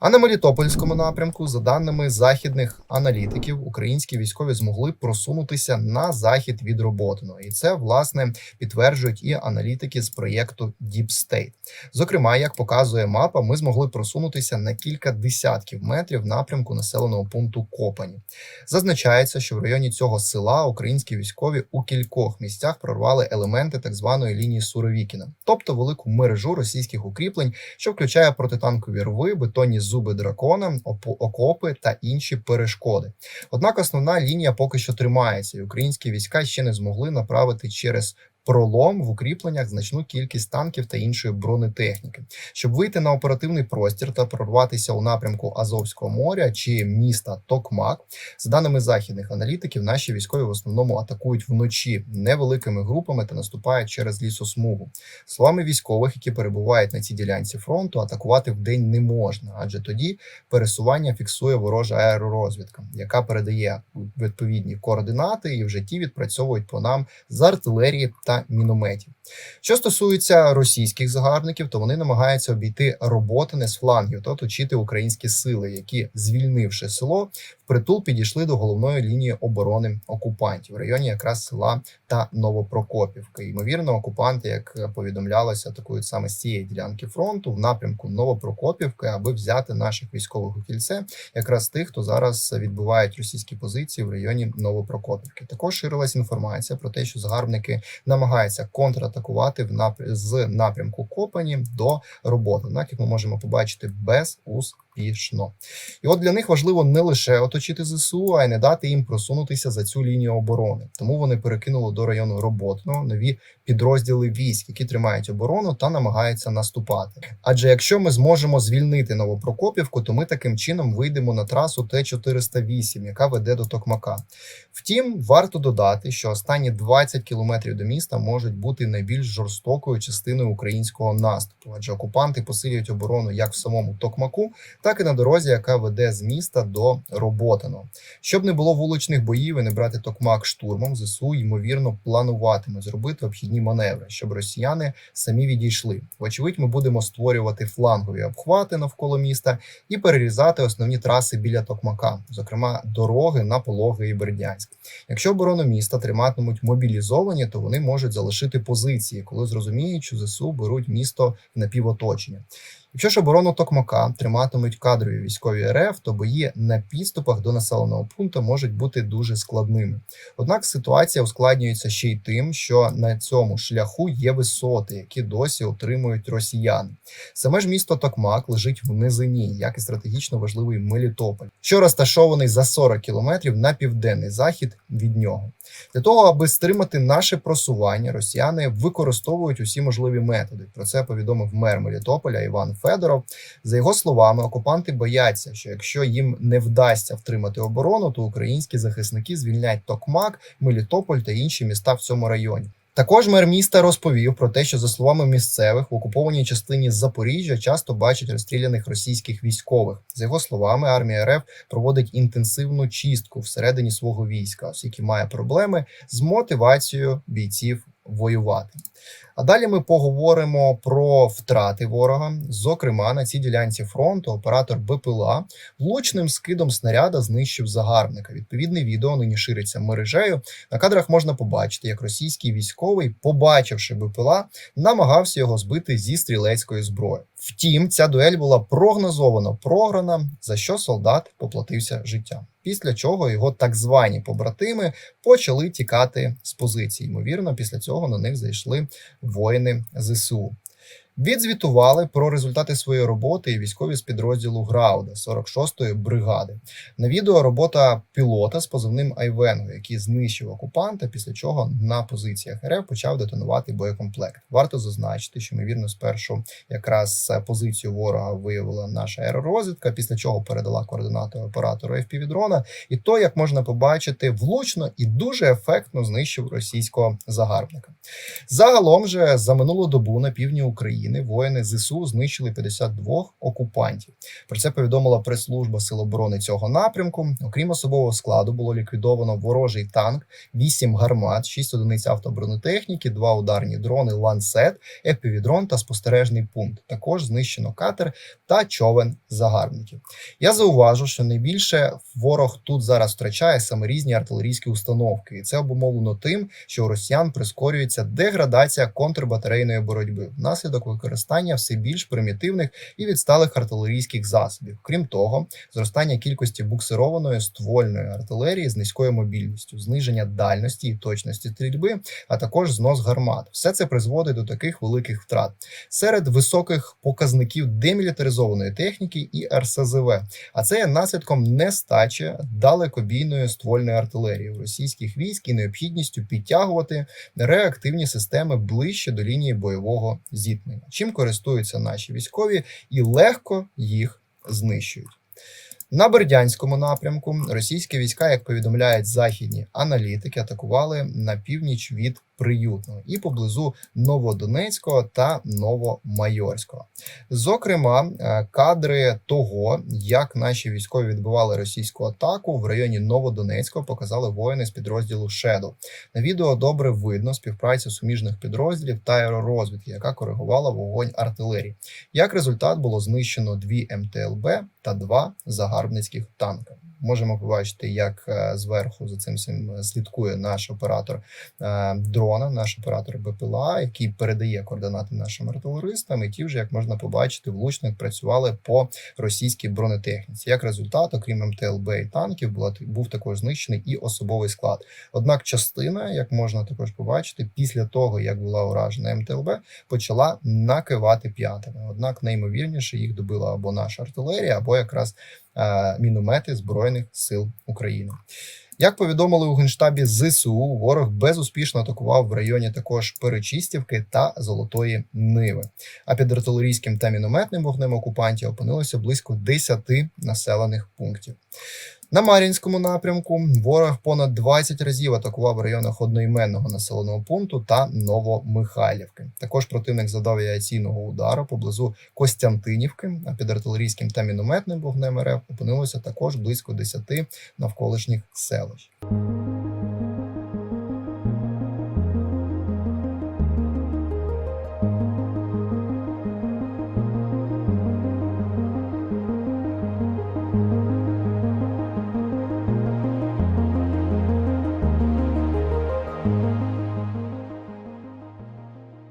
А на Мелітопольському напрямку, за даними західних аналітиків, українські військові змогли просунутися на захід від Роботиного, і це власне підтверджують і аналітики з проєкту Deep State. Зокрема, як показує мапа, ми змогли просунутися на кілька десятків метрів в напрямку населеного пункту Копані. Зазначається, що в районі цього села українські військові у кількох місцях прорвали елементи так званої лінії Суровікіна, тобто велику мережу російських укріплень, що включає протитанкові рви, бетонні зуби дракона, окопи та інші перешкоди. Однак основна лінія поки що тримається, і українські війська ще не змогли направити через. Пролом в укріпленнях значну кількість танків та іншої бронетехніки, щоб вийти на оперативний простір та прорватися у напрямку Азовського моря чи міста Токмак. За даними західних аналітиків, наші військові в основному атакують вночі невеликими групами та наступають через лісосмугу. Словами військових, які перебувають на цій ділянці фронту, атакувати вдень не можна, адже тоді пересування фіксує ворожа аеророзвідка, яка передає відповідні координати і вже ті відпрацьовують по нам з артилерії та мінометів. Що стосується російських загарбників, то вони намагаються обійти роботи не з флангів та оточити українські сили, які, звільнивши село, впритул підійшли до головної лінії оборони окупантів в районі якраз села та Новопрокопівка. Ймовірно, окупанти, як повідомлялося, атакують саме з цієї ділянки фронту в напрямку Новопрокопівки, аби взяти наших військових у кільце, якраз тих, хто зараз відбувають російські позиції в районі Новопрокопівки. Також ширилась інформація про те, що загарбники намагаються контратакувати в напр... з напрямку Копані до роботи. Як ми можемо побачити, безуспішно. І от для них важливо не лише оточити ЗСУ, а й не дати їм просунутися за цю лінію оборони. Тому вони перекинули до району роботного нові підрозділи військ, які тримають оборону та намагаються наступати. Адже якщо ми зможемо звільнити Новопрокопівку, то ми таким чином вийдемо на трасу Т-408, яка веде до Токмака. Втім, варто додати, що останні 20 кілометрів до міста можуть бути найбільш жорстокою частиною українського наступу, адже окупанти посилюють оборону як в самому Токмаку, так і на дорозі, яка веде з міста до Роботиного. Щоб не було вуличних боїв і не брати Токмак штурмом, ЗСУ ймовірно плануватиме зробити обхідні маневри, щоб росіяни самі відійшли. Вочевидь, ми будемо створювати флангові обхвати навколо міста і перерізати основні траси біля Токмака, зокрема дороги на Пологи і Бердянськ. Якщо оборону міста триматимуть мобілізовані, то вони можуть залишити позиції, коли зрозуміють, що ЗСУ беруть місто в напівоточення. Якщо ж оборону Токмака триматимуть кадрові військові РФ, то бої на підступах до населеного пункту можуть бути дуже складними. Однак ситуація ускладнюється ще й тим, що на цьому шляху є висоти, які досі отримують росіяни. Саме ж місто Токмак лежить в низині, як і стратегічно важливий Мелітополь, що розташований за 40 кілометрів на південний захід від нього. Для того, аби стримати наше просування, росіяни використовують усі можливі методи. Про це повідомив мер Мелітополя Іван Федоров. За його словами, окупанти бояться, що якщо їм не вдасться втримати оборону, то українські захисники звільнять Токмак, Мелітополь та інші міста в цьому районі. Також мер міста розповів про те, що за словами місцевих в окупованій частині Запоріжжя часто бачать розстріляних російських військових. За його словами, армія РФ проводить інтенсивну чистку всередині свого війська, оскільки має проблеми з мотивацією бійців воювати. А далі ми поговоримо про втрати ворога. Зокрема, на цій ділянці фронту оператор БПЛА влучним скидом снаряда знищив загарбника. Відповідне відео нині шириться мережею. На кадрах можна побачити, як російський військовий, побачивши БПЛА, намагався його збити зі стрілецької зброї. Втім, ця дуель була прогнозовано програна, за що солдат поплатився життям. Після чого його так звані побратими почали тікати з позицій. Ймовірно, після цього на них зайшли воїни ЗСУ. Відзвітували про результати своєї роботи і військові з підрозділу Грауда 46-ї бригади. На відео робота пілота з позивним Айвенго, який знищив окупанта, після чого на позиціях РФ почав детонувати боєкомплект. Варто зазначити, що ймовірно спершу якраз позицію ворога виявила наша аеророзвідка, після чого передала координати оператору FPV-дрона. І то, як можна побачити, влучно і дуже ефектно знищив російського загарбника. Загалом же за минулу добу на півдні України України воїни ЗСУ знищили 52 окупантів. Про це повідомила прес-служба Сил оборони цього напрямку. Окрім особового складу, було ліквідовано ворожий танк, 8 гармат, 6 одиниць автобронетехніки, 2 ударні дрони, лансет, епівідрон та спостережний пункт. Також знищено катер та човен загарбників. Я зауважу, що найбільше ворог тут зараз втрачає саме різні артилерійські установки, і це обумовлено тим, що у росіян прискорюється деградація контрбатарейної боротьби внаслідок використання все більш примітивних і відсталих артилерійських засобів. Крім того, зростання кількості буксированої ствольної артилерії з низькою мобільністю, зниження дальності і точності стрільби, а також знос гармат. Все це призводить до таких великих втрат серед високих показників демілітаризованої техніки і РСЗВ. А це є наслідком нестачі далекобійної ствольної артилерії у російських військ і необхідністю підтягувати реактивні системи ближче до лінії бойового зіткнення, чим користуються наші військові і легко їх знищують. На Бердянському напрямку російські війська, як повідомляють західні аналітики, атакували на північ від Приютного і поблизу Новодонецького та Новомайорського. Зокрема, е, кадри того, як наші військові відбивали російську атаку в районі Новодонецького, показали воїни з підрозділу Шедо. На відео добре видно співпрацю суміжних підрозділів та аеророзвідки, яка коригувала вогонь артилерії. Як результат було знищено дві МТЛБ та два загарбницьких танка. Можемо побачити, як е, зверху за цим всім слідкує наш оператор е, дрона, наш оператор БПЛА, який передає координати нашим артилеристам. І ті вже, як можна побачити, влучно працювали по російській бронетехніці. Як результат, окрім МТЛБ і танків, була був також знищений і особовий склад. Однак, частина, як можна також побачити, після того як була уражена МТЛБ, почала накивати п'ятами. Однак, найімовірніше їх добила або наша артилерія, або якраз е, міномети Збройних сил України. Як повідомили у генштабі ЗСУ, ворог безуспішно атакував в районі також Перечистівки та Золотої Ниви. А під артилерійським та мінометним вогнем окупантів опинилося близько 10 населених пунктів. На Мар'їнському напрямку ворог понад 20 разів атакував в районах одноіменного населеного пункту та Новомихайлівки. Також противник завдав авіаційного удару поблизу Костянтинівки, а під артилерійським та мінометним вогнем РФ опинилося також близько 10 навколишніх селищ.